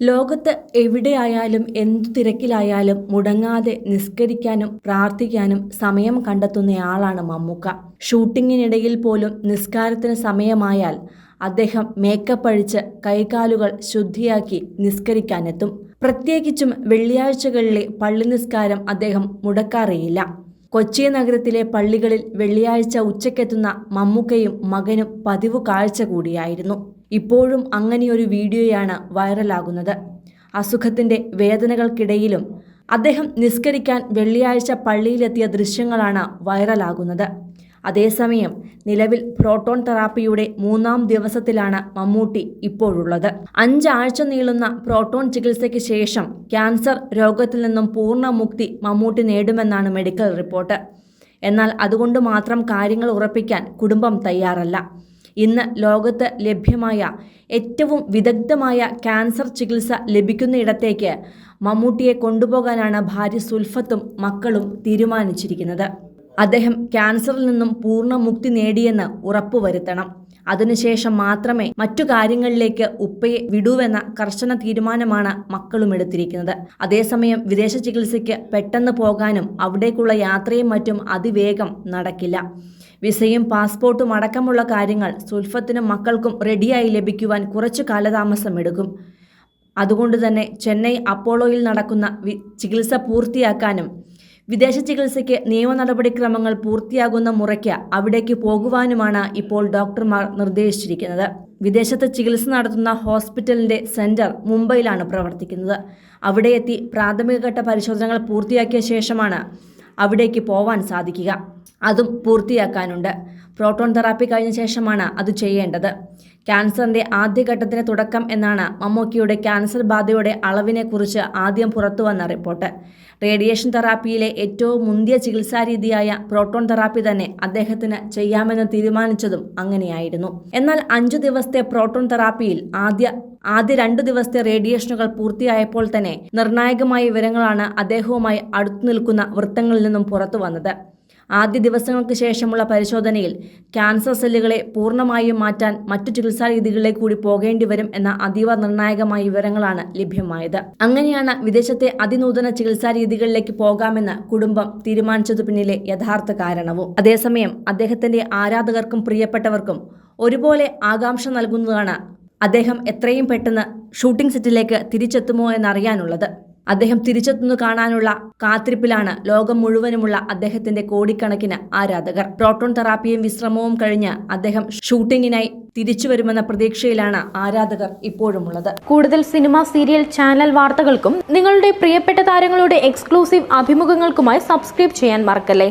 ലോകത്ത് എവിടെയായാലും എന്തു തിരക്കിലായാലും മുടങ്ങാതെ നിസ്കരിക്കാനും പ്രാർത്ഥിക്കാനും സമയം കണ്ടെത്തുന്നയാളാണ് മമ്മൂക്ക. ഷൂട്ടിങ്ങിനിടയിൽ പോലും നിസ്കാരത്തിന് സമയമായാൽ അദ്ദേഹം മേക്കപ്പ് അഴിച്ച് കൈകാലുകൾ ശുദ്ധിയാക്കി നിസ്കരിക്കാനെത്തും. പ്രത്യേകിച്ചും വെള്ളിയാഴ്ചകളിലെ പള്ളി നിസ്കാരം അദ്ദേഹം മുടക്കാറേയില്ല. കൊച്ചി നഗരത്തിലെ പള്ളികളിൽ വെള്ളിയാഴ്ച ഉച്ചയ്ക്കെത്തുന്ന മമ്മൂക്കയും മകനും പതിവ് കാഴ്ച കൂടിയായിരുന്നു. ഇപ്പോഴും അങ്ങനെയൊരു വീഡിയോയാണ് വൈറലാകുന്നത്. അസുഖത്തിന്റെ വേദനകൾക്കിടയിലും അദ്ദേഹം നിസ്കരിക്കാൻ വെള്ളിയാഴ്ച പള്ളിയിലെത്തിയ ദൃശ്യങ്ങളാണ് വൈറലാകുന്നത്. അതേസമയം നിലവിൽ പ്രോട്ടോൺ തെറാപ്പിയുടെ മൂന്നാം ദിവസത്തിലാണ് മമ്മൂട്ടി ഇപ്പോഴുള്ളത്. അഞ്ചാഴ്ച നീളുന്ന പ്രോട്ടോൺ ചികിത്സയ്ക്ക് ശേഷം ക്യാൻസർ രോഗത്തിൽ നിന്നും പൂർണ മുക്തി മമ്മൂട്ടി നേടുമെന്നാണ് മെഡിക്കൽ റിപ്പോർട്ട്. എന്നാൽ അതുകൊണ്ട് മാത്രം കാര്യങ്ങൾ ഉറപ്പിക്കാൻ കുടുംബം തയ്യാറല്ല. ഇന്ന് ലോകത്ത് ലഭ്യമായ ഏറ്റവും വിദഗ്ധമായ ക്യാൻസർ ചികിത്സ ലഭിക്കുന്നയിടത്തേക്ക് മമ്മൂട്ടിയെ കൊണ്ടുപോകാനാണ് ഭാര്യ സുൽഫത്തും മക്കളും തീരുമാനിച്ചിരിക്കുന്നത്. അദ്ദേഹം ക്യാൻസറിൽ നിന്നും പൂർണ മുക്തി നേടിയെന്ന് ഉറപ്പുവരുത്തണം. അതിനുശേഷം മാത്രമേ മറ്റു കാര്യങ്ങളിലേക്ക് ഉപ്പയെ വിടൂവെന്ന കർശന തീരുമാനമാണ് മക്കളും എടുത്തിരിക്കുന്നത്. അതേസമയം വിദേശ ചികിത്സയ്ക്ക് പെട്ടെന്ന് പോകാനും അവിടേക്കുള്ള യാത്രയും മറ്റും അതിവേഗം നടക്കില്ല. വിസയും പാസ്പോർട്ടും അടക്കമുള്ള കാര്യങ്ങൾ സുൽഫത്തിനും മക്കൾക്കും റെഡിയായി ലഭിക്കുവാൻ കുറച്ചു കാലതാമസം എടുക്കും. അതുകൊണ്ട് തന്നെ ചെന്നൈ അപ്പോളോയിൽ നടക്കുന്ന ചികിത്സ പൂർത്തിയാക്കാനും വിദേശ ചികിത്സയ്ക്ക് നിയമ നടപടിക്രമങ്ങൾ പൂർത്തിയാകുന്ന മുറയ്ക്ക് അവിടേക്ക് പോകുവാനുമാണ് ഇപ്പോൾ ഡോക്ടർമാർ നിർദ്ദേശിച്ചിരിക്കുന്നത്. വിദേശത്ത് ചികിത്സ നടത്തുന്ന ഹോസ്പിറ്റലിന്റെ സെന്റർ മുംബൈയിലാണ് പ്രവർത്തിക്കുന്നത്. അവിടെ എത്തി പ്രാഥമികഘട്ട പരിശോധനകൾ പൂർത്തിയാക്കിയ ശേഷമാണ് അവിടേക്ക് പോവാൻ സാധിക്കുക. അതും പൂർത്തിയാക്കാനുണ്ട്. പ്രോട്ടോൺ തെറാപ്പി കഴിഞ്ഞ ശേഷമാണ് അത് ചെയ്യേണ്ടത്. ക്യാൻസറിന്റെ ആദ്യഘട്ടത്തിന് തുടക്കം എന്നാണ് മമ്മൂക്കിയുടെ ക്യാൻസർ ബാധയുടെ അളവിനെക്കുറിച്ച് ആദ്യം പുറത്തുവന്ന റിപ്പോർട്ട്. റേഡിയേഷൻ തെറാപ്പിയിലെ ഏറ്റവും മുന്തിയ ചികിത്സാരീതിയായ പ്രോട്ടോൺ തെറാപ്പി തന്നെ അദ്ദേഹത്തിന് ചെയ്യാമെന്ന് തീരുമാനിച്ചതും അങ്ങനെയായിരുന്നു. എന്നാൽ അഞ്ചു ദിവസത്തെ പ്രോട്ടോൺ തെറാപ്പിയിൽ ആദ്യ ആദ്യ രണ്ടു ദിവസത്തെ റേഡിയേഷനുകൾ പൂർത്തിയായപ്പോൾ തന്നെ നിർണായകമായ വിവരങ്ങളാണ് അദ്ദേഹവുമായി അടുത്തു നിൽക്കുന്ന വൃത്തങ്ങളിൽ നിന്നും പുറത്തു വന്നത്. ആദ്യ ദിവസങ്ങൾക്ക് ശേഷമുള്ള പരിശോധനയിൽ ക്യാൻസർ സെല്ലുകളെ പൂർണമായും മാറ്റാൻ മറ്റു ചികിത്സാ രീതികളിലേക്ക് കൂടി പോകേണ്ടി വരും എന്ന അതീവ നിർണായകമായ വിവരങ്ങളാണ് ലഭ്യമായത്. അങ്ങനെയാണ് വിദേശത്തെ അതിനൂതന ചികിത്സാ രീതികളിലേക്ക് പോകാമെന്ന് കുടുംബം തീരുമാനിച്ചതു പിന്നിലെ യഥാർത്ഥ കാരണവും. അതേസമയം അദ്ദേഹത്തിന്റെ ആരാധകർക്കും പ്രിയപ്പെട്ടവർക്കും ഒരുപോലെ ആകാംക്ഷ നൽകുന്നതാണ് അദ്ദേഹം എത്രയും പെട്ടെന്ന് ഷൂട്ടിംഗ് സെറ്റിലേക്ക് തിരിച്ചെത്തുമോ എന്നറിയാനുള്ളത്. അദ്ദേഹം തിരിച്ചെത്തുന്നു കാണാനുള്ള കാത്തിരിപ്പിലാണ് ലോകം മുഴുവനുമുള്ള അദ്ദേഹത്തിന്റെ കോടിക്കണക്കിന് ആരാധകർ. പ്രോട്ടോൺ തെറാപ്പിയും വിശ്രമവും കഴിഞ്ഞ് അദ്ദേഹം ഷൂട്ടിങ്ങിനായി തിരിച്ചു വരുമെന്ന പ്രതീക്ഷയിലാണ് ആരാധകർ ഇപ്പോഴുമുള്ളത്. കൂടുതൽ സിനിമ സീരിയൽ ചാനൽ വാർത്തകൾക്കും നിങ്ങളുടെ പ്രിയപ്പെട്ട താരങ്ങളുടെ എക്സ്ക്ലൂസീവ് അഭിമുഖങ്ങൾക്കുമായി സബ്സ്ക്രൈബ് ചെയ്യാൻ മറക്കല്ലേ?